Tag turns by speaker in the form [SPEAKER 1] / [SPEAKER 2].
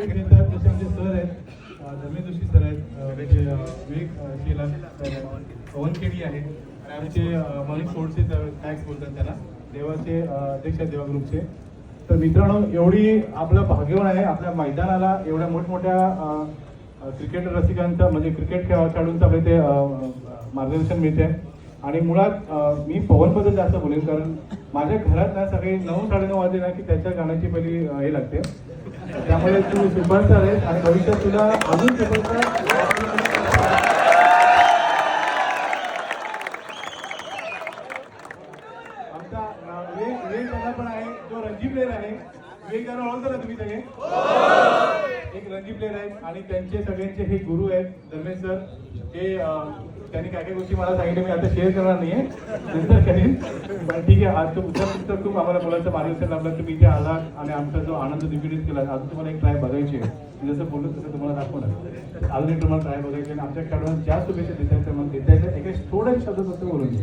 [SPEAKER 1] Cricket खेळतात जसे आमचे सर आहेत अ, धर्मेंद्र जोशी सर आहेत म्हणजे विवेक अ, पवन केडी आहे आणि आमचे अ, मनीष टॅक्स बोलतात त्याला देवाचे अध्यक्ष आहेत देवा ग्रुपचे तर मित्रांनो एवढी आपलं भाग्यवान आहे आपल्या मैदानाला एवढ्या मोठमोठ्या क्रिकेट रसिकांचा म्हणजे क्रिकेट खेळ- खेळाडूंचं आपल्या ते मार्गदर्शन मिळते आणि मुळात मी पवनबद्दल जास्त बोलेन कारण माझ्या घरात ना सगळे नऊ साडेनऊ वाजले ना की त्याच्या गाण्याची पहिली हे लागते. त्यामुळे तू सुपरस्टार आहेस आणि भविष्यात तुला अजून सुपरस्टार आमचा पण आहे जो रणजी प्लेअर आहे. विवेक ओळखता ना तुम्ही सगळे? एक रणजी प्लेअर आहेत आणि त्यांचे सगळ्यांचे हे गुरु आहेत धर्मेश सर हे त्यांनी काय काय गोष्टी मला सांगितल्या. मी आता शेअर करणार नाहीये. नंतर करेन. पण ठीक आहे. आज तुमच्या तुमचं खूप आम्हाला मुलांचं मार्गदर्शन लाभलं तुम्ही इथे आलात आणि आमचा जो आनंद द्विगुणित केला आज तुम्हाला एक ट्राय बघायची आहे. जसं बोललो तसं तुम्हाला दाखवणार अजून एक तुम्हाला ट्राय बघायची आणि आमच्या खेळाडूंना ज्या शुभेच्छा देतायच्या मग देतायच्या एक थोड्याच शब्द फक्त बोलून